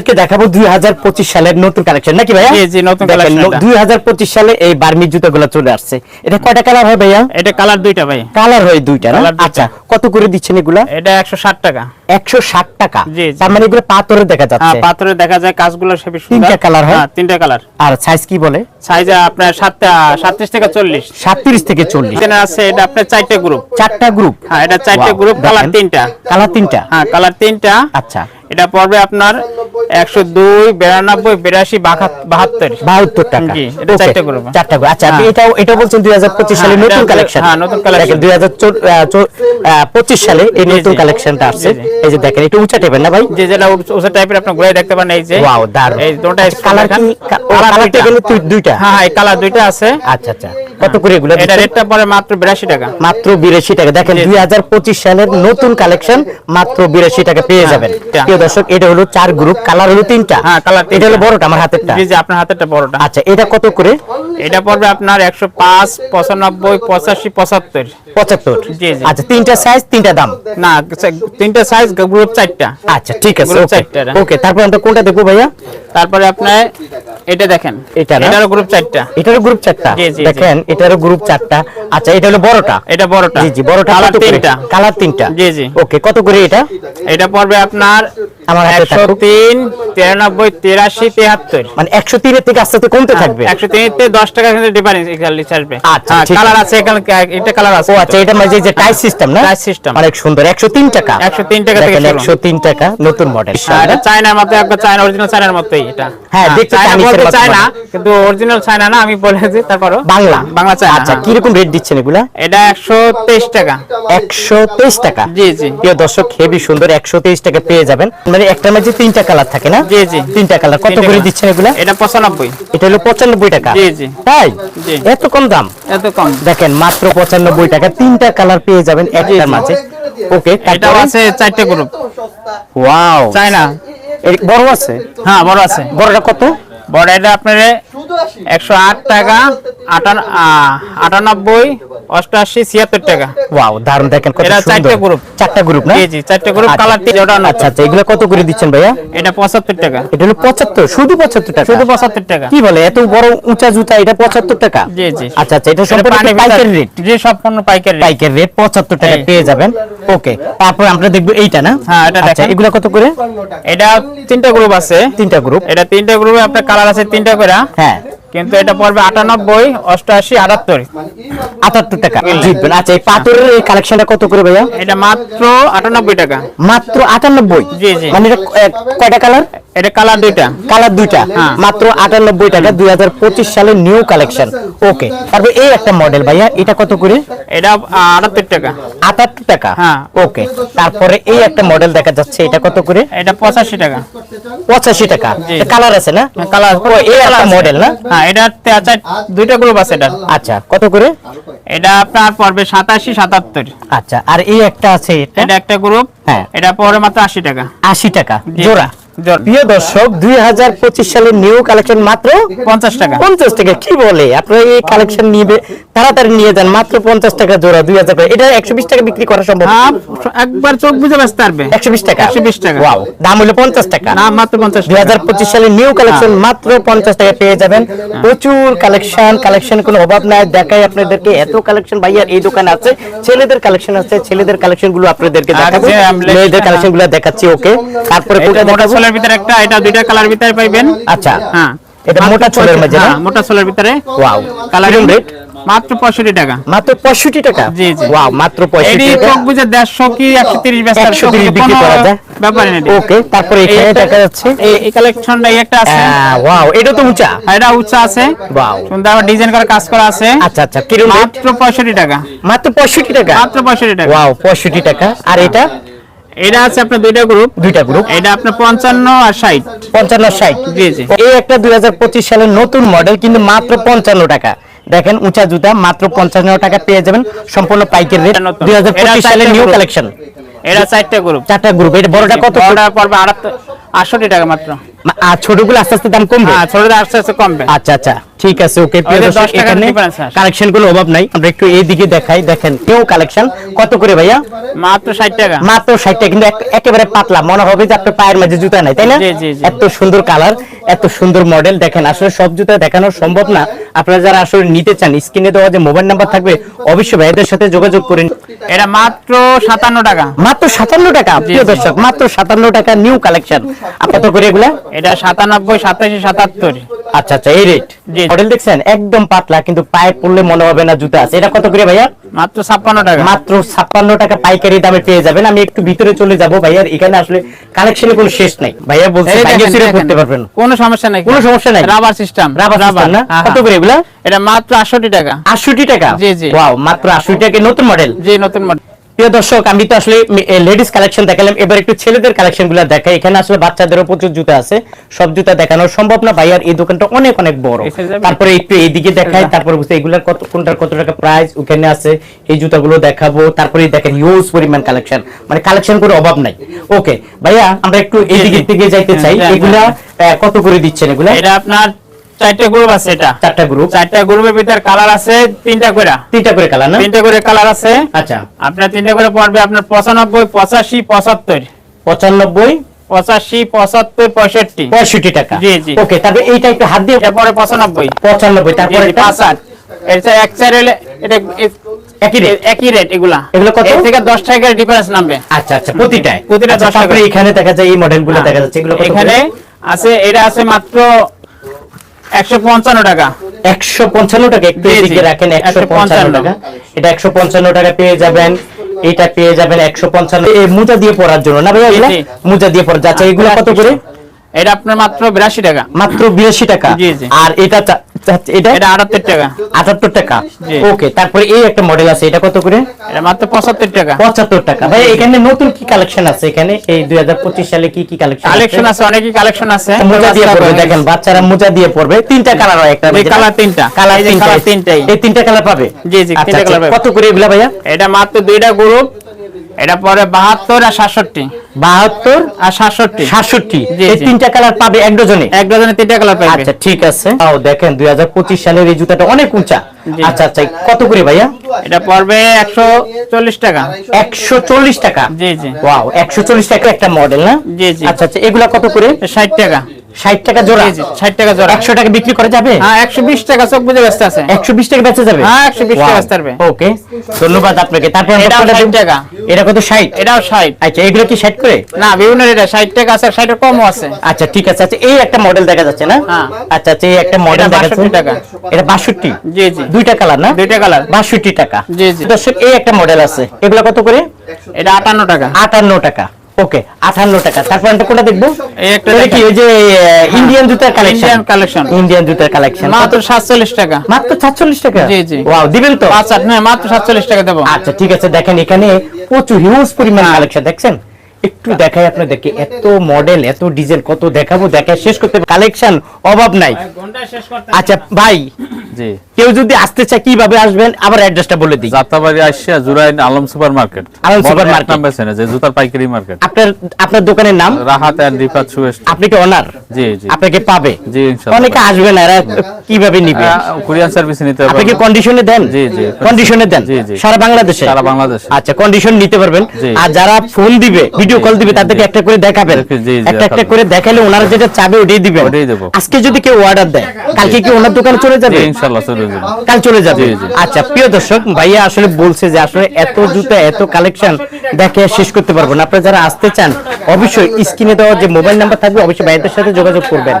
আজকে দেখাবো দুই হাজার পঁচিশ সালের নতুন কালেকশন নাকি ভাইয়া? জি, জি, নতুন collection এটা। দুই হাজার পঁচিশ সালে এই বার্মি জুতাগুলো চলে আসছে। এটা কয়টা কালার হয় ভাইয়া? এটা কালার দুইটা ভাই। কালার হয় দুইটা না? Colour দুইটা। আচ্ছা কত করে দিচ্ছেন এগুলা? এটা একশো ষাট টাকা। একশো ষাট টাকা? জি, জি। তার মানে এগুলো পাথরে দেখা হ্যাঁ যাচ্ছে। পাথরে দেখা যায় কাজগুলো সেবি তিনটা colour হয়? তিনটা কালার আর সাইজ কি বলে? সাইজ আপনার সাতটা সাতত্রিশ থেকে চল্লিশ। সাতত্রিশ থেকে চল্লিশ। আছে এটা আপনার চারটে গ্রুপ চারটা গ্রুপ হ্যাঁ এটা চারটে গ্রুপ কালার তিনটা। কালার তিনটা? হ্যাঁ কালার তিনটা। আচ্ছা। এটা পড়বে আপনার একশো দুই বিরানব্বই বিরাশি বাহাত্তর বাহাত্তর টাকা জি, এটা Okay, চারটা group। চারটা group। আচ্ছা হ্যাঁ। এটা বলছেন দুই হাজার পঁচিশ সালে হ্যাঁ, নতুন কালেকশন হ্যাঁ, নতুন collection। দুই হাজার পঁচিশ সালে এই নতুন কালেকশনটা আসছে। এই যে দেখেন একটু উঁচা না ভাই যে যেটা উঁচু টাইপের আপনার ঘুরে দেখতে পারেন এই যে ওয়াও দারুণ এই দুটো কালার কি কালার দুইটা হ্যাঁ এই কালার দুইটা আছে আচ্ছা আচ্ছা কত করে এগুলো এটা? রেটটা পড়ে মাত্র বিরাশি টাকা মাত্র বিরাশি টাকা দেখেন জি, জি। দুই হাজার পঁচিশ সালের নতুন কালেকশন মাত্র বিরাশি টাকা পেয়ে যাবেন। প্রিয় দর্শক এটা হলো চার গ্রুপ কালার হলো তিনটা। হ্যাঁ, colour এটা হলো বড়টা আমার হাতেরটা। জি জি আপনার হাতেরটা বড়টা। আচ্ছা এটা কত করে? এটা পড়বে আপনার একশো পাঁচ পঁচানব্বই পঁচাশি পঁচাত্তর। পঁচাত্তর। জি, জি। আচ্ছা তিনটা সাইজ তিনটা দাম? না তিনটা সাইজ গ্রুপ চারটা। আচ্ছা ঠিক আছে ওকে চারটা ওকে তারপর আমরা কোনটা দেখব ভাইয়া? তারপরে আপনার এটা দেখেন। এটা? এটারও গ্রুপ চারটা। এটারও গ্রুপ চারটা। দেখেন এটারও গ্রুপ চারটা। আচ্ছা এটা হলো বড়টা? এটা বড়টা। জি জি বড়টা কালার তিনটা। কালার তিনটা। জি, জি। ওকে কত করে এটা? এটা পড়বে আপনার good. আমার হাতে একশো থাকুক। তিন তিরানব্বই তিরাশি তেহাত্তর। মানে একশো তিনের থেকে আস্তে আস্তে কমতে থাকবে? একশো তিনতে দশ টাকা কিন্তু ডিফারেন্স এখানে আসবে আচ্ছা, কালার আছে। আছে এখানে এটা কালার আছে ও আচ্ছা এটা মানে যে টাইস সিস্টেম না? Tie system। অনেক সুন্দর। 103 টাকা। 103 টাকা থেকে দেখেন, শুরু। 103 টাকা নতুন মডেল এটা চায়নার মতো একবার চায়না অরিজিনাল চায়নার মতোই এটা। হ্যাঁ, দেখতে চায়না চাইনিজের বলতে মতো চায়না কিন্তু অরিজিনাল চায়না না আমি বলেছি তারপরও বাংলা। বাংলা চায়না আচ্ছা হ্যাঁ। কি রকম রেট দিচ্ছেন এগুলা? এটা একশো তেইশ টাকা। 123 টাকা। জি জি। প্রিয় দর্শক হেভি সুন্দর 123 টাকা পেয়ে যাবেন। মানে একটা মাঝে তিনটা কালার থাকে না? জি, জি। তিনটা কালার কত করে দিচ্ছেন এগুলা? এটা পঁচানব্বই। এটা হলো 95 টাকা। জি, জি। তাই। এত কম দাম? এত কম। দেখেন মাত্র 95 টাকা। তিনটা কালার পেয়ে যাবেন একটার মাঝে। ওকে এটাও আছে চারটে গ্রুপ ওয়াও চায়না। বড় আছে? হ্যাঁ বড় আছে। বড়টা কত? বড় এটা আপনার একশো আট টাকা আটান আ- আটানব্বই অষ্টআশি ছিয়াত্তর টাকা। ওয়াও দারুণ দেখেন কত এটা সুন্দর। চারটে চারটা গ্রুপ না? জি জি চারটে গ্রুপ। কালার আচ্ছা আচ্ছা এগুলো কত করে দিচ্ছেন ভাইয়া? এটা পঁচাত্তর টাকা। এটা হলো পঁচাত্তর শুধু পঁচাত্তর টাকা? শুধু পঁচাত্তর টাকা। কি বলে এত বড় উঁচা জুতা এটা পঁচাত্তর টাকা? জি জি। আচ্ছা আচ্ছা এটা সম্পূর্ণ পাইকারি রেট জি সম্পূর্ণ পাইকারি পাইকারি রেট পঁচাত্তর টাকা পেয়ে যাবেন। ওকে তারপর আমরা দেখব এইটা না? হ্যাঁ, এটা আচ্ছা দেখেন। এগুলো কত করে? এটা তিনটা গ্রুপ আছে। তিনটা গ্রুপ এটা তিনটা গ্রুপে আপনার কালার আছে তিনটা করে। হ্যাঁ। কিন্তু এটা পড়বে আটানব্বই অষ্টআশি আটাত্তর। আটাত্তর টাকা। জিতবেন। আচ্ছা এই পাথরের এই কালেকশনটা কত করে ভাইয়া? এটা মাত্র আটানব্বই টাকা। মাত্র আটানব্বই? জি, জি। মানে এটা কয়টা কালার এটা কালার দুইটা। কালার দুইটা। হ্যাঁ। মাত্র আটানব্বই টাকা দুই হাজার পঁচিশ সালের নিউ কালেকশন। ওকে তারপর এই একটা মডেল ভাইয়া এটা কত করে? এটা আটাত্তর টাকা। আটাত্তর টাকা? হ্যাঁ। ওকে তারপরে এই একটা মডেল দেখা যাচ্ছে এটা কত করে? এটা পঁচাশি টাকা। পঁচাশি টাকা। কালার আছে না? কালার এই একটা মডেল না? হ্যাঁ এটা চার- দুইটা গ্রুপ আছে এটা। আচ্ছা কত করে? এটা আপনার পড়বে সাতাশি সাতাত্তর। আচ্ছা আর এই একটা আছে এটা? একটা গ্রুপ হ্যাঁ। এটা পড়বে মাত্র আশি টাকা। আশি টাকা। জি। জোড়া জোড়া। প্রিয় দর্শক দুই হাজার পঁচিশ সালের নিউ কালেকশন মাত্র পঞ্চাশ টাকা। পঞ্চাশ টাকা কি বলে? আপনারা এই কালেকশন নিবে তাড়াতাড়ি নিয়ে যান মাত্র পঞ্চাশ টাকা জোড়া দুই হাজার এটা একশো বিশ টাকা বিক্রি করা সম্ভব? হ্যাঁ, একবার চোখ বুঝে পারবে একশো বিশ টাকা? একশো বিশ টাকা। ওয়াও দাম হলো পঞ্চাশ টাকা। না মাত্র পঞ্চাশ দুই হাজার পঁচিশ সালের নিউ কালেকশন মাত্র পঞ্চাশ টাকা পেয়ে যাবেন। প্রচুর কালেকশন কালেকশন কোনো অভাব নাই। দেখাই আপনাদেরকে এত কালেকশন ভাইয়ার এই দোকানে আছে। ছেলেদের কালেকশন আছে। ছেলেদের কালেকশনগুলো আপনাদেরকে দেখাবো। মেয়েদের কালেকশনগুলো দেখাচ্ছি ওকে। তারপরে দেখাবো? ছোলের ভিতরে একটা এটা দুইটা কালার ভিতরে পাইবেন। আচ্ছা। হ্যাঁ। এটা মোটা ছোলের মাঝে না? হ্যাঁ, মোটা ছোলের ভিতরে। ওয়াও। কালার রেট মাত্র পঁয়ষট্টি টাকা। মাত্র পঁয়ষট্টি টাকা? জি, জি। ওয়াও মাত্র পঁয়ষট্টি এটি টাকা। চোখ বুঝে দেড়শো কি একশো তিরিশ ব্যস্ত 130 বিক্রি করা যায়। ব্যাপারে নেই। ওকে তারপরে এখানে দেখা যাচ্ছে। এই- এই কালেকশনটা এই একটা আছে। ওয়াও এটা তো উঁচা। এটা উচ্চা আছে। ওয়াও। সুন্দর ডিজাইন করে কাজ করা আছে। আচ্ছা আচ্ছা রেট মাত্র পঁয়ষট্টি টাকা। মাত্র পঁয়ষট্টি টাকা? মাত্র পঁয়ষট্টি টাকা। ওয়াও পঁয়ষট্টি টাকা। আর এটা? এটা আছে আপনার দুইটা গ্রুপ দুইটা গ্রুপ এটা আপনার পঞ্চান্ন আর 60 55 আর 60 জি, জি। এই একটা দুই হাজার পঁচিশ সালের নতুন মডেল কিন্তু মাত্র পঞ্চান্ন টাকা। দেখেন উঁচা জুতা মাত্র পঞ্চান্ন টাকা পেয়ে যাবেন। সম্পূর্ণ পাইকারি রেট এটা নতুন। দুই হাজার পঁচিশ এটা সালের নিউ কালেকশন এটা চারটা গ্রুপ চারটা গ্রুপ এটা বড়টা কত? বড়টা পড়বে আটাত্তর আটষট্টি টাকা মাত্র। আর ছোটগুলো আস্তে আস্তে দাম কমবে? হ্যাঁ ছোটদের আস্তে আস্তে কমবে। আচ্ছা আচ্ছা ঠিক আছে ওকে প্রিয় ওদের দর্শক 10 টাকার এখানে কালেকশন কোনো অভাব নাই। আমরা একটু এইদিকে দেখাই দেখেন কেউ কালেকশন কত করে ভাইয়া? মাত্র ষাট টাকা। মাত্র ষাট টাকা কিন্তু একেবারে পাতলা। মনে হবে যে আপনার পায়ের মাঝে জুতা নাই তাই না। এত সুন্দর কালার এত সুন্দর মডেল দেখেন আসলে সব জুতা দেখানো সম্ভব না। আপনারা যারা আসলে নিতে চান স্ক্রিনে দেওয়া যে মোবাইল নাম্বার থাকবে অবশ্যই ভাইদের সাথে যোগাযোগ করেন। এটা মাত্র সাতান্ন টাকা। মাত্র সাতান্ন টাকা প্রিয় দর্শক মাত্র সাতান্ন টাকা নিউ কালেকশন কত করে এগুলা? এটা সাতানব্বই সাতাশি সাতাত্তর। আচ্ছা আচ্ছা এই রেট জি। মডেল দেখছেন? একদম পাতলা কিন্তু পায়ে পড়লে মনে হবে না জুতা আছে। এটা কত করে ভাইয়া? মাত্র ছাপ্পান্ন টাকা। মাত্র ছাপ্পান্ন টাকা পাইকারি দামে পেয়ে যাবেন। আমি একটু ভিতরে চলে যাব ভাইয়ার। এখানে আসলে কালেকশনে কোনো শেষ নাই। ভাইয়া বলছে ভাইয়া সিরে করতে পারবেন। কোনো সমস্যা নাই। কোনো সমস্যা নাই? রাবার সিস্টেম রাবার সিস্টেম না? কত করে এগুলা? এটা মাত্র আটষট্টি টাকা। আটষট্টি টাকা? জি, জি। ওয়াও মাত্র আটষট্টি টাকা। নতুন মডেল যে নতুন মডেল প্রিয় দর্শক আমি তো আসলে লেডিস কালেকশন দেখালাম। এবার একটু ছেলেদের কালেকশনগুলো দেখাই। এখানে আসলে বাচ্চাদেরও প্রচুর জুতা আছে। সব জুতা দেখানো সম্ভব না। ভাইয়ার এই দোকানটা অনেক অনেক বড়। তারপরে একটু এইদিকে দেখাই। তারপরে বুঝতে এগুলার কত কোনটার কত টাকা প্রাইস ওখানে আছে। এই জুতাগুলো দেখাবো। তারপরে দেখেন হিউজ পরিমাণ কালেকশন মানে কালেকশন করে অভাব নাই। ওকে ভাইয়া আমরা একটু এইদিকে। থেকে যাইতে চাই। হ্যাঁ, এগুলা কত করে দিচ্ছেন এগুলা? এটা আপনার চারটে গ্রুপ আছে এটা। চারটা গ্রুপ চারটা গ্রুপের ভিতর কালার আছে তিনটা করে। তিনটা করে কালার না? তিনটা করে কালার আছে। আচ্ছা। আপনার তিনটা করে পড়বে আপনার পঁচানব্বই পঁচাশি পঁচাত্তর। পঁচানব্বই পঁচাশি পঁচাত্তর পঁয়ষট্টি। পঁয়ষট্টি টাকা। জি, জি। ওকে তারপরে এইটা একটু হাত দিয়ে পরে পঁচানব্বই। পঁচানব্বই তারপরে পাঁচ আট এটা এক চার হলে এটা একই রেট একই রেট এগুলা। এগুলো কত? থেকে দশ টাকার ডিফারেন্স নামবে। আচ্ছা আচ্ছা প্রতিটায়। প্রতিটা আচ্ছা, দশ টাকা করে। এখানে দেখা যায় এই মডেলগুলো দেখা যাচ্ছে এগুলো এখানে আছে এটা আছে মাত্র একশো পঞ্চান্ন টাকা। একশো পঞ্চান্ন টাকা একটু। এদিকে রাখেন 155 টাকা। এটা পেয়ে যাবেন এটা পেয়ে যাবেন একশো পঞ্চান্ন। এই মোজা দিয়ে পরার জন্য না ভাইয়া এগুলা? মোজা দিয়ে পড়া আচ্ছা এগুলো কত করে? এটা আপনার মাত্র বিরাশি টাকা। মাত্র বিরাশি টাকা। জি, জি। আর এটা এটা? এটা আটাত্তর টাকা। আটাত্তর টাকা? ওকে তারপরে এই একটা মডেল আছে এটা কত করে? এটা মাত্র পঁচাত্তর টাকা। পঁচাত্তর টাকা। ভাই এখানে নতুন কি কালেকশন আছে এখানে? এই দুই হাজার পঁচিশ সালে কি কি কালেকশন কালেকশন আছে অনেকই কালেকশন আছে। মোজা দিয়ে পড়বে দেখেন বাচ্চারা মোজা দিয়ে পড়বে তিনটা কালার হয় একটা এই কালার তিনটা কালার তিনটা। এই তিনটা কালার পাবে? জি, জি, আচ্ছা, তিনটা আচ্ছা, কালার পাবে। কত করে এগুলা ভাইয়া? এটা মাত্র দুইটা গ্রুপ এটা পরে বাহাত্তর আর সাতষট্টি। বাহাত্তর আর সাতষট্টি। সাতষট্টি। জি, এই তিনটা কালার পাবে এক ডজনে? এক ডজনে তিনটা কালার পাবে আচ্ছা ঠিক আছে। তাও দেখেন দুই হাজার পঁচিশ সালের এই জুতাটা অনেক উঁচা। আচ্ছা আচ্ছা কত করে ভাইয়া? এটা পড়বে একশো চল্লিশ টাকা। একশো চল্লিশ টাকা? জি জি। ওয়াও একশো চল্লিশ টাকা একটা মডেল না? জি, জি। আচ্ছা আচ্ছা এগুলা কত করে? ষাট টাকা। ষাট টাকা জোড়া। টাকা জোড়া। একশো টাকা বিক্রি করা যাবে? হ্যাঁ টাকা চোখ বুঝে ব্যস্ত আছে। টাকা বেচে যাবে? হ্যাঁ, 120 টাকা বেচতে পারবে। ওকে ধন্যবাদ আপনাকে। তারপর এটাও 60 টাকা। এটা কত ষাট? এটাও ষাট। আচ্ছা এগুলো কি ষাট করে? না বিভিন্ন রেটে ষাট টাকা আছে কমও আছে। আচ্ছা ঠিক আছে। আচ্ছা এই একটা মডেল দেখা যাচ্ছে না? হ্যাঁ। আচ্ছা আচ্ছা এই একটা মডেল দেখা যাচ্ছে। টাকা। এটা বাষট্টি? জি জি। দুইটা কালার না? দুইটা কালার বাষট্টি টাকা। জি, জি। দর্শক এই একটা মডেল আছে। এগুলো কত করে? এটা আটান্ন টাকা। আটান্ন টাকা। ওকে আটান্ন টাকা। তারপর একটা কোনটা দেখব? এই একটা কি। ওই যে ইন্ডিয়ান জুতার কালেকশন ইন্ডিয়ান কালেকশন ইন্ডিয়ান জুতার কালেকশন মাত্র সাতচল্লিশ টাকা। মাত্র সাতচল্লিশ টাকা? জি, জি। ওয়াও দিবেন তো? পাঁচ আট না মাত্র সাতচল্লিশ টাকা দেব। আচ্ছা ঠিক আছে দেখেন এখানে প্রচুর হিউজ পরিমাণ। কালেকশন দেখছেন? একটু দেখাই আপনাদেরকে এত মডেল এত ডিজাইন কত দেখাবো দেখায় শেষ করতে কালেকশন অভাব নাই। আচ্ছা ভাই জি। কেউ যদি আসতে চায় কীভাবে আসবেন? আবার অ্যাড্রেসটা বলে দিই। যাত্রাবাড়ি আসিয়া Jurain Alam super market Alam super market. নাম বেছে যে জুতার পাইকারি মার্কেট। আপনার আপনার দোকানের নাম? Rahat and Rifat shoes. আপনি কি অনার জি জি। আপনাকে পাবে? জি ইনশাআল্লাহ অনেকে আসবে না এরা কীভাবে নিবে? কুরিয়ান সার্ভিস নিতে আপনি কি কন্ডিশনে দেন? জি, জি। কন্ডিশনে দেন? জি, জি। সারা বাংলাদেশে? সারা বাংলাদেশে। আচ্ছা কন্ডিশন নিতে পারবেন। আর যারা ফোন দিবে ভিডিও কল দিবে তাদেরকে একটা করে দেখাবেন। জি, জি, একটা একটা করে দেখালে ওনারা যেটা চাবে ওটাই দিবেন। আজকে যদি কেউ অর্ডার দেয় কালকে কি ওনার দোকানে চলে যাবে? ইনশাআল্লাহ চলে যাবে। কাল চলে যাবে। আচ্ছা প্রিয় দর্শক ভাইয়া আসলে বলছে যে আসলে এত জুতা এত কালেকশন দেখে শেষ করতে পারব না। আপনারা যারা আসতে চান অবশ্যই স্ক্রিনে দেওয়া যে মোবাইল নাম্বার থাকবে অবশ্যই ভাইয়াদের সাথে যোগাযোগ করবেন।